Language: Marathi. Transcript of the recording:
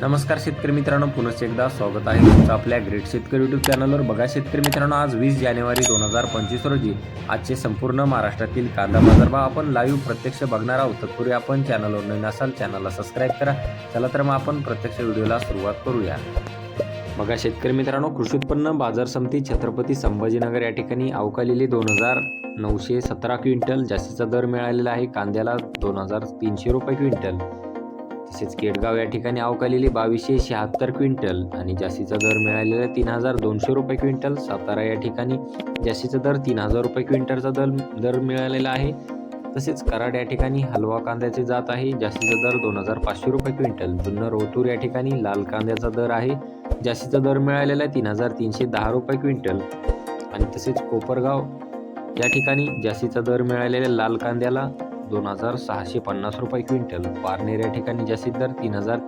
नमस्कार शेतकरी मित्रांनो पुन्हा एकदा स्वागत आहे तुमचं आपल्या ग्रेट शेतकरी युट्यूब चॅनलवर बघा शेतकरी मित्रांनो आज वीस जानेवारी दोन हजार पंचवीस रोजी आजचे संपूर्ण महाराष्ट्रातील कांदा बाजारभाव आपण लाईव्ह प्रत्यक्ष बघणार आहोत. तत्पूर्वी आपण चॅनलवर नवीन असाल चॅनलला सबस्क्राईब करा. चला तर मग आपण प्रत्यक्ष व्हिडिओला सुरुवात करूया. बघा शेतकरी मित्रांनो कृषी उत्पन्न बाजार समिती छत्रपती संभाजीनगर या ठिकाणी अवकालेली दोन हजार नऊशे सतरा क्विंटल जास्तीचा दर मिळालेला आहे. कांद्याला दोन हजार तीनशे रुपये क्विंटल. तसेच केडगाव या ठिकाणी अवकालेली बावीसशे शहात्तर क्विंटल आणि जास्तीचा दर मिळालेला तीन हजार दोनशे रुपये क्विंटल. सातारा या ठिकाणी जास्तीचा दर तीन हजार रुपये क्विंटलचा दर दर मिळालेला आहे. तसेच कराड या ठिकाणी हलवा कांद्याचे जात आहे जास्तीचा दर दोन हजार पाचशे रुपये क्विंटल. जुन्नर ओतूर या ठिकाणी लाल कांद्याचा दर आहे जास्तीचा दर मिळालेला तीन हजार तीनशे दहा रुपये क्विंटल. आणि तसेच कोपरगाव या ठिकाणी जास्तीचा दर मिळालेला लाल कांद्याला दोन हजार सहाशे पन्नास रुपये क्विंटल. पारनेर या ठिकाणी जास्तीत दर तीन हजार